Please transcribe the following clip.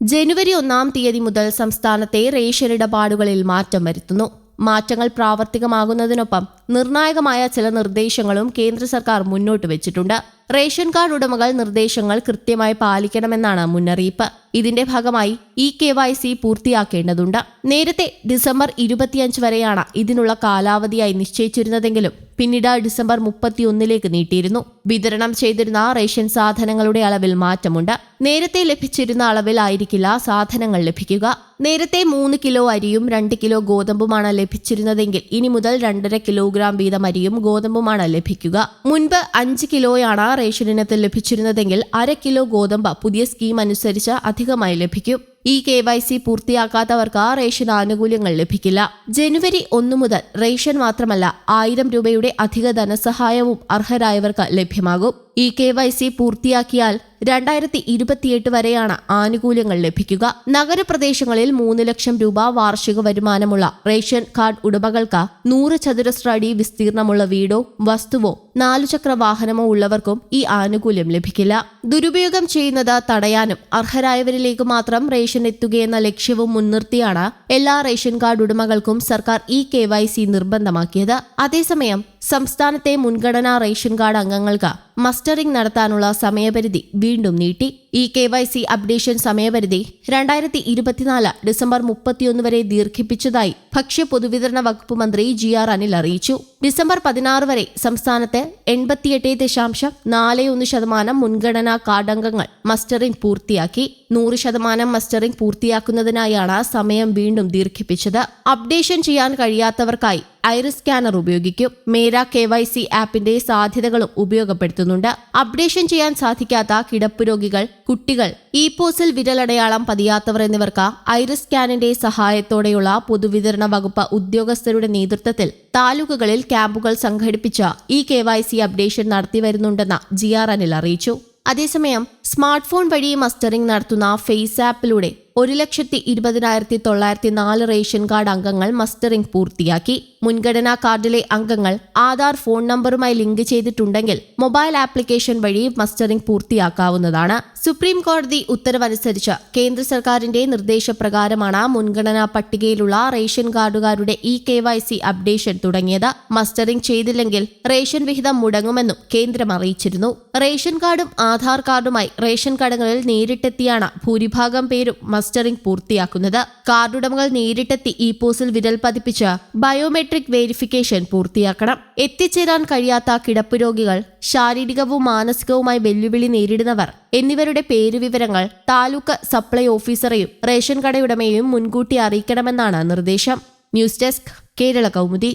ജനുവരി ഒന്നാം തീയതി മുതൽ സംസ്ഥാനത്തെ റേഷൻ ഇടപാടുകളിൽ മാറ്റം വരുത്തുന്നു. മാറ്റങ്ങൾ പ്രാവർത്തികമാകുന്നതിനൊപ്പം നിർണായകമായ ചില നിർദ്ദേശങ്ങളും കേന്ദ്ര സർക്കാർ മുന്നോട്ട് വെച്ചിട്ടുണ്ട്. റേഷൻ കാർഡ് ഉടമകൾ നിർദ്ദേശങ്ങൾ കൃത്യമായി പാലിക്കണമെന്നാണ് മുന്നറിയിപ്പ്. ഇതിന്റെ ഭാഗമായി ഇ കെ വൈ സി പൂർത്തിയാക്കേണ്ടതുണ്ട്. നേരത്തെ ഡിസംബർ ഇരുപത്തിയഞ്ച് വരെയാണ് ഇതിനുള്ള കാലാവധിയായി നിശ്ചയിച്ചിരുന്നതെങ്കിലും പിന്നീട് ഡിസംബർ മുപ്പത്തിയൊന്നിലേക്ക് നീട്ടിയിരുന്നു. വിതരണം ചെയ്തിരുന്ന റേഷൻ സാധനങ്ങളുടെ അളവിൽ മാറ്റമുണ്ട്. നേരത്തെ ലഭിച്ചിരുന്ന അളവിൽ ആയിരിക്കില്ല സാധനങ്ങൾ ലഭിക്കുക. നേരത്തെ മൂന്ന് കിലോ അരിയും രണ്ട് കിലോ ഗോതമ്പുമാണ് ലഭിച്ചിരുന്നതെങ്കിൽ ഇനി മുതൽ രണ്ടര കിലോഗ്രാം വീതം അരിയും ഗോതമ്പുമാണ് ലഭിക്കുക. മുൻപ് അഞ്ച് കിലോയാണ് റേഷൻ ഇനത്തിൽ ലഭിച്ചിരുന്നതെങ്കിൽ അര കിലോ ഗോതമ്പ് പുതിയ സ്കീം അനുസരിച്ച് അധികമായി ലഭിക്കും. ഈ കെ വൈ സി പൂർത്തിയാക്കാത്തവർക്ക് റേഷൻ ആനുകൂല്യങ്ങൾ ലഭിക്കില്ല. ജനുവരി ഒന്നു മുതൽ റേഷൻ മാത്രമല്ല ആയിരം രൂപയുടെ അധിക ധനസഹായവും അർഹരായവർക്ക് ലഭ്യമാകും. ഈ കെ വൈ സി പൂർത്തിയാക്കിയാൽ രണ്ടായിരത്തി ഇരുപത്തിയെട്ട് വരെയാണ് ആനുകൂല്യങ്ങൾ ലഭിക്കുക. നഗരപ്രദേശങ്ങളിൽ മൂന്ന് ലക്ഷം രൂപ വാർഷിക വരുമാനമുള്ള റേഷൻ കാർഡ് ഉടമകൾക്ക് നൂറ് ചതുരശ്ര അടി വിസ്തീർണമുള്ള വീടോ വസ്തുവോ നാലുചക്ര വാഹനമോ ഉള്ളവർക്കും ഈ ആനുകൂല്യം ലഭിക്കില്ല. ദുരുപയോഗം ചെയ്യുന്നത് തടയാനും അർഹരായവരിലേക്ക് മാത്രം റേഷൻ എത്തുകയെന്ന ലക്ഷ്യവും മുൻനിർത്തിയാണ് എല്ലാ റേഷൻ കാർഡ് ഉടമകൾക്കും സർക്കാർ ഇ കെ വൈ സി നിർബന്ധമാക്കിയത്. അതേസമയം സംസ്ഥാനത്തെ മുൻഗണനാ റേഷൻ കാർഡ് അംഗങ്ങൾക്ക് മസ്റ്ററിംഗ് നടത്താനുള്ള സമയപരിധി വീണ്ടും നീട്ടി. ഈ കെ വൈ സി അപ്ഡേഷൻ സമയപരിധി രണ്ടായിരത്തി ഇരുപത്തിനാല് ഡിസംബർ മുപ്പത്തിയൊന്ന് വരെ ദീർഘിപ്പിച്ചതായി ഭക്ഷ്യ പൊതുവിതരണ വകുപ്പ് മന്ത്രി ജി ആർ അനിൽ അറിയിച്ചു. ഡിസംബർ പതിനാറ് വരെ സംസ്ഥാനത്ത് എൺപത്തിയെട്ട് ദശാംശം നാല് ഒന്ന് ശതമാനം മുൻഗണനാ കാർഡംഗങ്ങൾ മസ്റ്ററിംഗ് പൂർത്തിയാക്കി. നൂറ് ശതമാനം മസ്റ്ററിംഗ് പൂർത്തിയാക്കുന്നതിനായാണ് സമയം വീണ്ടും ദീർഘിപ്പിച്ചത്. അപ്ഡേഷൻ ചെയ്യാൻ കഴിയാത്തവർക്കായി ഐറിസ് സ്കാനർ ഉപയോഗിക്കും. മേര കെ വൈ സി ആപ്പിന്റെ സാധ്യതകളും ഉപയോഗപ്പെടുത്തുന്നുണ്ട്. അപ്ഡേഷൻ ചെയ്യാൻ സാധിക്കാത്ത കിടപ്പ് രോഗികൾ കുട്ടികൾ ഇ പോസിൽ വിരലടയാളം പതിയാത്തവർ എന്നിവർക്ക് ഐറിസ് സ്കാനിന്റെ സഹായത്തോടെയുള്ള പൊതുവിതരണ വകുപ്പ് ഉദ്യോഗസ്ഥരുടെ നേതൃത്വത്തിൽ താലൂക്കുകളിൽ ക്യാമ്പുകൾ സംഘടിപ്പിച്ച് E K Y C updation നടത്തിവരുന്നുണ്ടെന്ന് G R Anil അറിയിച്ചു. അതേസമയം സ്മാർട്ട് ഫോൺ വഴി മസ്റ്ററിംഗ് നടത്തുന്ന ഫേസ് ആപ്പിലൂടെ ഒരു ലക്ഷത്തി ഇരുപതിനായിരത്തി തൊള്ളായിരത്തി നാല് റേഷൻ കാർഡ് അംഗങ്ങൾ മസ്റ്ററിംഗ് പൂർത്തിയാക്കി. മുൻഗണനാ കാർഡിലെ അംഗങ്ങൾ ആധാർ ഫോൺ നമ്പറുമായി ലിങ്ക് ചെയ്തിട്ടുണ്ടെങ്കിൽ മൊബൈൽ ആപ്ലിക്കേഷൻ വഴി മസ്റ്ററിംഗ് പൂർത്തിയാക്കാവുന്നതാണ്. സുപ്രീം കോടതി ഉത്തരവനുസരിച്ച് കേന്ദ്ര സർക്കാരിന്റെ നിർദ്ദേശപ്രകാരമാണ് മുൻഗണനാ പട്ടികയിലുള്ള ration കാർഡുകാരുടെ E K Y C updation തുടങ്ങിയത്. മസ്റ്ററിംഗ് ചെയ്തില്ലെങ്കിൽ റേഷൻ വിഹിതം മുടങ്ങുമെന്നും കേന്ദ്രം അറിയിച്ചിരുന്നു. റേഷൻ കാർഡും ആധാർ കാർഡുമായി റേഷൻ കടകളിൽ നേരിട്ടെത്തിയാണ് ഭൂരിഭാഗം പേരും മസ്റ്ററിംഗ് പൂർത്തിയാക്കുന്നത്. കാർഡുടമകൾ നേരിട്ടെത്തി ഇ പോസിൽ വിരൽ പതിപ്പിച്ച് ബയോമെട്രിക് വെരിഫിക്കേഷൻ പൂർത്തിയാക്കണം. എത്തിച്ചേരാൻ കഴിയാത്ത കിടപ്പ് രോഗികൾ ശാരീരികവും മാനസികവുമായി വെല്ലുവിളി നേരിടുന്നവർ എന്നിവരുടെ പേരുവിവരങ്ങൾ താലൂക്ക് സപ്ലൈ ഓഫീസറെയും റേഷൻ കടയുടമയെയും മുൻകൂട്ടി അറിയിക്കണമെന്നാണ് നിർദ്ദേശം. News desk Kerala Kaumudi.